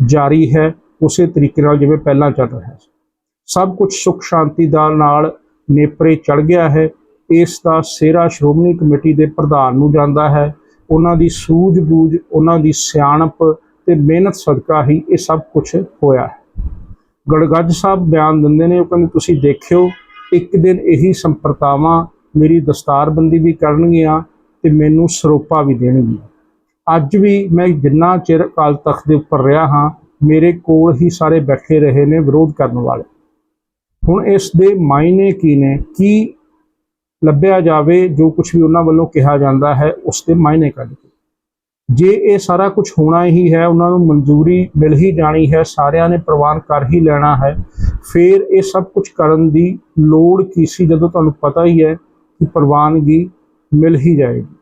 ਜਾਰੀ ਹੈ। ਉਸੇ ਤਰੀਕੇ ਨਾਲ ਜਿਵੇਂ ਪਹਿਲਾਂ ਚੱਲ ਰਿਹਾ ਸੀ। ਸਭ ਕੁਝ ਸੁਖ ਸ਼ਾਂਤੀ ਦਾ ਨਾਲ ਨੇਪਰੇ ਚੜ ਗਿਆ ਹੈ। ਇਸ ਦਾ ਸਿਹਰਾ ਸ਼੍ਰੋਮਣੀ ਕਮੇਟੀ ਦੇ ਪ੍ਰਧਾਨ ਨੂੰ ਜਾਂਦਾ ਹੈ। ਉਹਨਾਂ ਦੀ ਸੂਝ-ਬੂਝ, ਉਹਨਾਂ ਦੀ ਸਿਆਣਪ ਤੇ ਮਿਹਨਤ ਸਦਕਾ ਹੀ ਇਹ ਸਭ ਕੁਝ ਹੋਇਆ ਹੈ। ਗੜਗੱਜ ਸਾਹਿਬ ਬਿਆਨ ਦਿੰਦੇ ਨੇ, ਉਹ ਕਹਿੰਦੇ, ਤੁਸੀਂ ਦੇਖਿਓ, ਇੱਕ ਦਿਨ ਇਹੀ ਸੰਪਰਤਾਵਾਂ ਮੇਰੀ ਦਸਤਾਰਬੰਦੀ ਵੀ ਕਰਨਗੀਆਂ ਤੇ ਮੈਨੂੰ ਸਰੋਪਾ ਵੀ ਦੇਣਗੀਆਂ। ਅੱਜ ਵੀ ਮੈਂ ਜਿੰਨਾ ਚਿਰ ਅਕਾਲ ਤਖਤ ਦੇ ਉੱਪਰ ਰਿਹਾ ਹਾਂ ਮੇਰੇ ਕੋਲ ਹੀ ਸਾਰੇ ਬੈਠੇ ਰਹੇ ਨੇ ਵਿਰੋਧ ਕਰਨ ਵਾਲੇ। ਹੁਣ ਇਸ ਦੇ ਮਾਇਨੇ ਕੀ ਨੇ? ਕੀ ਲੱਭਿਆ ਜਾਵੇ, ਜੋ ਕੁਝ ਵੀ ਉਹਨਾਂ ਵੱਲੋਂ ਕਿਹਾ ਜਾਂਦਾ ਹੈ, ਉਸ ਦੇ ਮਾਇਨੇ ਕੱਢ ਕੇ ਜੇ ਇਹ ਸਾਰਾ ਕੁਝ ਹੋਣਾ ਹੀ ਹੈ, ਉਹਨਾਂ ਨੂੰ ਮਨਜ਼ੂਰੀ ਮਿਲ ਹੀ ਜਾਣੀ ਹੈ, ਸਾਰਿਆਂ ਨੇ ਪ੍ਰਵਾਨ ਕਰ ਹੀ ਲੈਣਾ ਹੈ, ਫਿਰ ਇਹ ਸਭ ਕੁਝ ਕਰਨ ਦੀ ਲੋੜ ਕੀ ਸੀ? ਜਦੋਂ ਤੁਹਾਨੂੰ ਪਤਾ ਹੀ ਹੈ ਕਿ ਪ੍ਰਵਾਨਗੀ ਮਿਲ ਹੀ ਜਾਏਗੀ।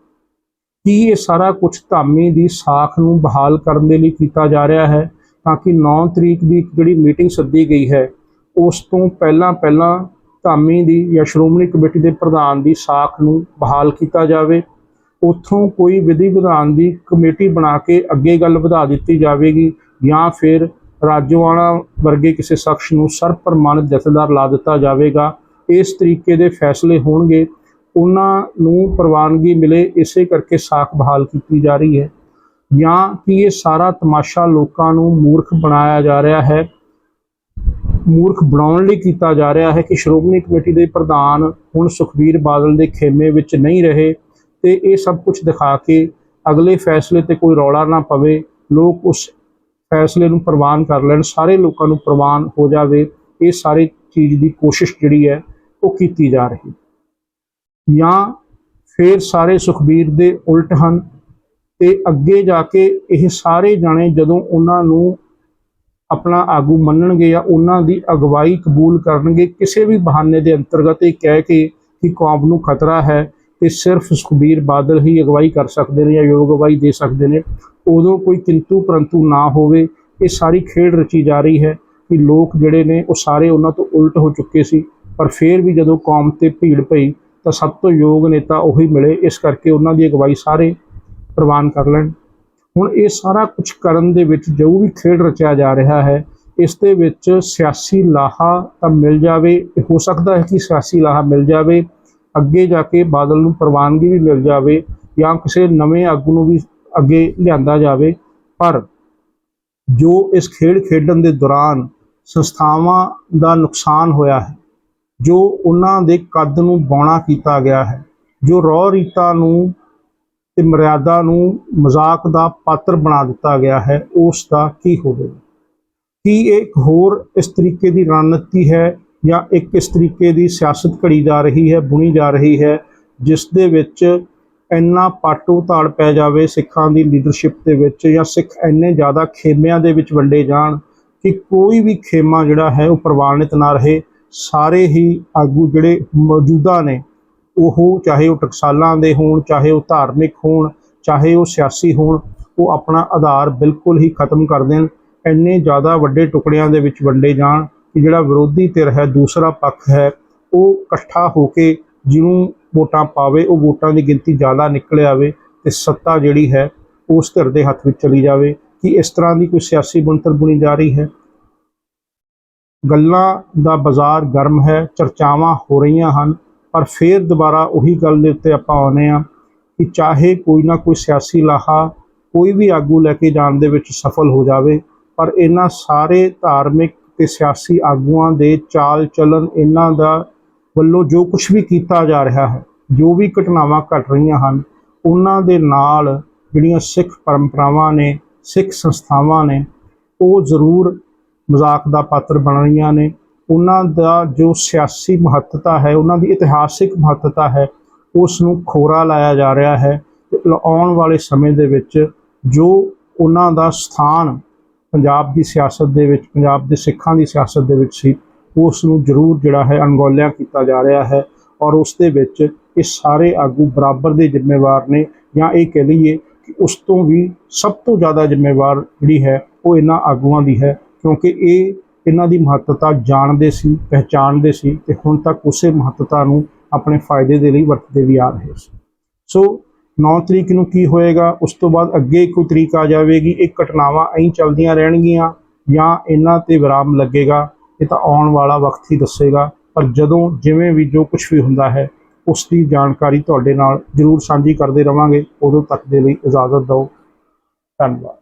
ਕੀ ਇਹ ਸਾਰਾ ਕੁਝ ਧਾਮੀ ਦੀ ਸਾਖ ਨੂੰ ਬਹਾਲ ਕਰਨ ਦੇ ਲਈ ਕੀਤਾ ਜਾ ਰਿਹਾ ਹੈ? ਤਾਂ ਕਿ 9 ਤਰੀਕ ਦੀ ਜਿਹੜੀ ਮੀਟਿੰਗ ਸੱਦੀ ਗਈ ਹੈ, ਉਸ ਤੋਂ ਪਹਿਲਾਂ ਪਹਿਲਾਂ ਧਾਮੀ ਦੀ ਜਾਂ ਸ਼੍ਰੋਮਣੀ ਕਮੇਟੀ ਦੇ ਪ੍ਰਧਾਨ ਦੀ ਸਾਖ ਨੂੰ ਬਹਾਲ ਕੀਤਾ ਜਾਵੇ। ਉੱਥੋਂ ਕੋਈ ਵਿਧੀ ਵਿਧਾਨ ਦੀ ਕਮੇਟੀ ਬਣਾ ਕੇ ਅੱਗੇ ਗੱਲ ਵਧਾ ਦਿੱਤੀ ਜਾਵੇਗੀ ਜਾਂ ਫਿਰ ਰਾਜੋਆਣਾ ਵਰਗੇ ਕਿਸੇ ਸ਼ਖਸ ਨੂੰ ਸਰਪ੍ਰਮਾਣਿਤ ਜਥੇਦਾਰ ਲਾ ਦਿੱਤਾ ਜਾਵੇਗਾ। ਇਸ ਤਰੀਕੇ ਦੇ ਫੈਸਲੇ ਹੋਣਗੇ। ਉਹਨਾਂ ਨੂੰ ਪ੍ਰਵਾਨਗੀ ਮਿਲੇ, ਇਸੇ ਕਰਕੇ ਸਾਖ ਬਹਾਲ ਕੀਤੀ ਜਾ ਰਹੀ ਹੈ। ਜਾਂ ਕਿ ਇਹ ਸਾਰਾ ਤਮਾਸ਼ਾ ਲੋਕਾਂ ਨੂੰ ਮੂਰਖ ਬਣਾਇਆ ਜਾ ਰਿਹਾ ਹੈ, ਮੂਰਖ ਬਣਾਉਣ ਲਈ ਕੀਤਾ ਜਾ ਰਿਹਾ ਹੈ ਕਿ ਸ਼੍ਰੋਮਣੀ ਕਮੇਟੀ ਦੇ ਪ੍ਰਧਾਨ ਹੁਣ ਸੁਖਬੀਰ ਬਾਦਲ ਦੇ ਖੇਮੇ ਵਿੱਚ ਨਹੀਂ ਰਹੇ ਤੇ ਇਹ ਸਭ ਕੁਝ ਦਿਖਾ ਕੇ ਅਗਲੇ ਫੈਸਲੇ ਤੇ ਕੋਈ ਰੌਲਾ ਨਾ ਪਵੇ, ਲੋਕ ਉਸ ਫੈਸਲੇ ਨੂੰ ਪ੍ਰਵਾਨ ਕਰ ਲੈਣ, ਸਾਰੇ ਲੋਕਾਂ ਨੂੰ ਪ੍ਰਵਾਨ ਹੋ ਜਾਵੇ, ਇਹ ਸਾਰੀ ਚੀਜ਼ ਦੀ ਕੋਸ਼ਿਸ਼ ਜਿਹੜੀ ਹੈ ਉਹ ਕੀਤੀ ਜਾ ਰਹੀ ਜਾਂ ਫਿਰ ਸਾਰੇ ਸੁਖਬੀਰ ਦੇ ਉਲਟ ਹਨ ਤੇ ਅੱਗੇ ਜਾ ਕੇ ਇਹ ਸਾਰੇ ਜਾਣੇ ਜਦੋਂ ਉਹਨਾਂ ਨੂੰ ਆਪਣਾ ਆਗੂ ਮੰਨਣਗੇ ਜਾਂ ਉਹਨਾਂ ਦੀ ਅਗਵਾਈ ਕਬੂਲ ਕਰਨਗੇ, ਕਿਸੇ ਵੀ ਬਹਾਨੇ ਦੇ ਅੰਤਰਗਤ ਇਹ ਕਹਿ ਕੇ ਕਿ ਕੌਮ ਨੂੰ ਖਤਰਾ ਹੈ ਤੇ ਸਿਰਫ ਸੁਖਬੀਰ ਬਾਦਲ ਹੀ ਅਗਵਾਈ ਕਰ ਸਕਦੇ ਨੇ ਜਾਂ ਯੋਗ ਅਗਵਾਈ ਦੇ ਸਕਦੇ ਨੇ, ਉਦੋਂ ਕੋਈ ਕਿੰਤੂ ਪਰੰਤੂ ਨਾ ਹੋਵੇ। ਇਹ ਸਾਰੀ ਖੇਡ ਰਚੀ ਜਾ ਰਹੀ ਹੈ ਕਿ ਲੋਕ ਜਿਹੜੇ ਨੇ ਉਹ ਸਾਰੇ ਉਹਨਾਂ ਤੋਂ ਉਲਟ ਹੋ ਚੁੱਕੇ ਸੀ, ਪਰ ਫਿਰ ਵੀ ਜਦੋਂ ਕੌਮ ਤੇ ਭੀੜ ਪਈ ਤਾਂ ਸਭ ਤੋਂ ਯੋਗ ਨੇਤਾ ਉਹੀ ਮਿਲੇ। ਇਸ ਕਰਕੇ ਉਹਨਾਂ ਦੀ ਅਗਵਾਈ ਸਾਰੇ ਪ੍ਰਵਾਨ ਕਰ ਲੈਣ। ਹੁਣ ਇਹ ਸਾਰਾ ਕੁਝ ਕਰਨ ਦੇ ਵਿੱਚ ਜੋ ਵੀ ਖੇਡ ਰਚਿਆ ਜਾ ਰਿਹਾ ਹੈ, ਇਸ ਦੇ ਵਿੱਚ ਸਿਆਸੀ ਲਾਹਾ ਤਾਂ ਮਿਲ ਜਾਵੇ। ਹੋ ਸਕਦਾ ਹੈ ਕਿ ਸਿਆਸੀ ਲਾਹਾ ਮਿਲ ਜਾਵੇ। ਅੱਗੇ ਜਾ ਕੇ ਬਾਦਲ ਨੂੰ ਪ੍ਰਵਾਨਗੀ ਵੀ ਮਿਲ ਜਾਵੇ ਜਾਂ ਕਿਸੇ ਨਵੇਂ ਆਗੂ ਨੂੰ ਵੀ ਅੱਗੇ ਲਿਆਂਦਾ ਜਾਵੇ। ਪਰ ਜੋ ਇਸ ਖੇਡ ਖੇਡਣ ਦੇ ਦੌਰਾਨ ਸੰਸਥਾਵਾਂ ਦਾ ਨੁਕਸਾਨ ਹੋਇਆ ਹੈ, ਜੋ ਉਹਨਾਂ ਦੇ ਕੱਦ ਨੂੰ ਬੌਣਾ ਕੀਤਾ ਗਿਆ ਹੈ, ਜੋ ਰੌ ਰੀਤਾਂ ਨੂੰ ਤੇ ਮਰਿਆਦਾ ਨੂੰ ਮਜ਼ਾਕ ਦਾ ਪਾਤਰ ਬਣਾ ਦਿੱਤਾ ਗਿਆ ਹੈ, ਉਸ ਦਾ ਕੀ ਹੋਵੇਗਾ ਕੀ ਇਹ ਇੱਕ ਹੋਰ ਇਸ ਤਰੀਕੇ ਦੀ ਰਣਨੀਤੀ ਹੈ ਜਾਂ ਇੱਕ ਇਸ ਤਰੀਕੇ ਦੀ ਸਿਆਸਤ ਘੜੀ ਜਾ ਰਹੀ ਹੈ, ਬੁਣੀ ਜਾ ਰਹੀ ਹੈ, ਜਿਸ ਦੇ ਵਿੱਚ ਇੰਨਾ ਪਾਟੂ ਤਾੜ ਪੈ ਜਾਵੇ ਸਿੱਖਾਂ ਦੀ ਲੀਡਰਸ਼ਿਪ ਦੇ ਵਿੱਚ ਜਾਂ ਸਿੱਖ ਇੰਨੇ ਜ਼ਿਆਦਾ ਖੇਮਿਆਂ ਦੇ ਵਿੱਚ ਵੰਡੇ ਜਾਣ ਕਿ ਕੋਈ ਵੀ ਖੇਮਾ ਜਿਹੜਾ ਹੈ ਉਹ ਪ੍ਰਵਾਨਿਤ ਨਾ ਰਹੇ, ਸਾਰੇ ਹੀ ਆਗੂ ਜਿਹੜੇ ਮੌਜੂਦਾ ਨੇ ਉਹ ਚਾਹੇ ਉਹ ਟਕਸਾਲਾਂ ਦੇ ਹੋਣ, ਚਾਹੇ ਉਹ ਧਾਰਮਿਕ ਹੋਣ, ਚਾਹੇ ਉਹ ਸਿਆਸੀ ਹੋਣ, ਉਹ ਆਪਣਾ ਆਧਾਰ ਬਿਲਕੁਲ ਹੀ ਖਤਮ ਕਰ ਦੇਣ। ਇੰਨੇ ਜ਼ਿਆਦਾ ਵੱਡੇ ਟੁਕੜਿਆਂ ਦੇ ਵਿੱਚ ਵੰਡੇ ਜਾਣ ਕਿ ਜਿਹੜਾ ਵਿਰੋਧੀ ਧਿਰ ਹੈ, ਦੂਸਰਾ ਪੱਖ ਹੈ, ਉਹ ਇਕੱਠਾ ਹੋ ਕੇ ਜਿਹਨੂੰ ਵੋਟਾਂ ਪਾਵੇ, ਉਹ ਵੋਟਾਂ ਦੀ ਗਿਣਤੀ ਜ਼ਿਆਦਾ ਨਿਕਲ ਆਵੇ ਤੇ ਸੱਤਾ ਜਿਹੜੀ ਹੈ, ਉਸ ਧਿਰ ਦੇ ਹੱਥ ਵਿੱਚ ਚਲੀ ਜਾਵੇ ਕਿ ਇਸ ਤਰ੍ਹਾਂ ਦੀ ਕੋਈ ਸਿਆਸੀ ਬਣਤਰ ਬੁਣੀ ਜਾ ਰਹੀ ਹੈ। ਗੱਲਾਂ ਦਾ ਬਾਜ਼ਾਰ ਗਰਮ ਹੈ, ਚਰਚਾਵਾਂ ਹੋ ਰਹੀਆਂ ਹਨ। ਪਰ ਫਿਰ ਦੁਬਾਰਾ ਉਹੀ ਗੱਲ ਦੇ ਉੱਤੇ ਆਪਾਂ ਆਉਨੇ ਆ ਕਿ ਚਾਹੇ ਕੋਈ ਨਾ ਕੋਈ ਸਿਆਸੀ ਲਾਹਾ ਕੋਈ ਵੀ ਆਗੂ ਲੈ ਕੇ ਜਾਣ ਦੇ ਵਿੱਚ ਸਫਲ ਹੋ ਜਾਵੇ, ਪਰ ਇਹਨਾਂ ਸਾਰੇ ਧਾਰਮਿਕ ਤੇ ਸਿਆਸੀ ਆਗੂਆਂ ਦੇ ਚਾਲ ਚਲਨ ਇਹਨਾਂ ਦਾ ਵੱਲੋਂ ਜੋ ਕੁਝ ਵੀ ਕੀਤਾ ਜਾ ਰਿਹਾ ਹੈ, ਜੋ ਵੀ ਘਟਨਾਵਾਂ ਘਟ ਰਹੀਆਂ ਹਨ, ਉਹਨਾਂ ਦੇ ਨਾਲ ਜਿਹੜੀਆਂ ਸਿੱਖ ਪਰੰਪਰਾਵਾਂ ਨੇ, ਸਿੱਖ ਸੰਸਥਾਵਾਂ ਨੇ, ਉਹ ਜ਼ਰੂਰ ਮਜ਼ਾਕ ਦਾ ਪਾਤਰ ਬਣ ਰਹੀਆਂ ਨੇ। ਉਹਨਾਂ ਦਾ ਜੋ ਸਿਆਸੀ ਮਹੱਤਤਾ ਹੈ, ਉਹਨਾਂ ਦੀ ਇਤਿਹਾਸਿਕ ਮਹੱਤਤਾ ਹੈ, ਉਸ ਨੂੰ ਖੋਰਾ ਲਾਇਆ ਜਾ ਰਿਹਾ ਹੈ ਆਉਣ ਵਾਲੇ ਸਮੇਂ ਦੇ ਵਿੱਚ ਜੋ ਉਹਨਾਂ ਦਾ ਸਥਾਨ ਪੰਜਾਬ ਦੀ ਸਿਆਸਤ ਦੇ ਵਿੱਚ, ਪੰਜਾਬ ਦੇ ਸਿੱਖਾਂ ਦੀ ਸਿਆਸਤ ਦੇ ਵਿੱਚ ਸੀ, ਉਸ ਨੂੰ ਜ਼ਰੂਰ ਜਿਹੜਾ ਹੈ ਅਣਗੌਲਿਆ ਕੀਤਾ ਜਾ ਰਿਹਾ ਹੈ ਔਰ ਉਸ ਦੇ ਵਿੱਚ ਇਹ ਸਾਰੇ ਆਗੂ ਬਰਾਬਰ ਦੇ ਜ਼ਿੰਮੇਵਾਰ ਨੇ ਜਾਂ ਇਹ ਕਹਿ ਲਈਏ ਕਿ ਉਸ ਤੋਂ ਵੀ ਸਭ ਤੋਂ ਜ਼ਿਆਦਾ ਜ਼ਿੰਮੇਵਾਰ ਜਿਹੜੀ ਹੈ ਉਹ ਇਹਨਾਂ ਆਗੂਆਂ ਦੀ ਹੈ ਕਿਉਂਕਿ ਇਹ ਇਹਨਾਂ ਦੀ ਮਹੱਤਤਾ ਜਾਣਦੇ ਸੀ, ਪਹਿਚਾਣਦੇ ਸੀ ਤੇ ਹੁਣ ਤੱਕ ਉਸੇ ਮਹੱਤਤਾ ਨੂੰ ਆਪਣੇ ਫਾਇਦੇ ਦੇ ਲਈ ਵਰਤਦੇ ਵੀ ਆ ਰਹੇ ਸੀ। ਸੋ 9 ਤਰੀਕ ਨੂੰ ਕੀ ਹੋਏਗਾ, ਉਸ ਤੋਂ ਬਾਅਦ ਅੱਗੇ ਕੋਈ ਤਰੀਕ ਆ ਜਾਵੇਗੀ, ਇਹ ਘਟਨਾਵਾਂ ਐਂ ਚੱਲਦੀਆਂ ਰਹਿਣਗੀਆਂ ਜਾਂ ਇਹਨਾਂ ਤੇ ਵਿਰਾਮ ਲੱਗੇਗਾ, ਇਹ ਤਾਂ ਆਉਣ ਵਾਲਾ ਵਕਤ ਹੀ ਦੱਸੇਗਾ, ਪਰ ਜਦੋਂ ਜਿਵੇਂ ਵੀ ਜੋ ਕੁਝ ਵੀ ਹੁੰਦਾ ਹੈ, ਉਸ ਦੀ ਜਾਣਕਾਰੀ ਤੁਹਾਡੇ ਨਾਲ ਜ਼ਰੂਰ ਸਾਂਝੀ ਕਰਦੇ ਰਵਾਂਗੇ, ਉਦੋਂ ਤੱਕ ਦੇ ਲਈ ਇਜਾਜ਼ਤ ਦਿਓ। ਧੰਨਵਾਦ।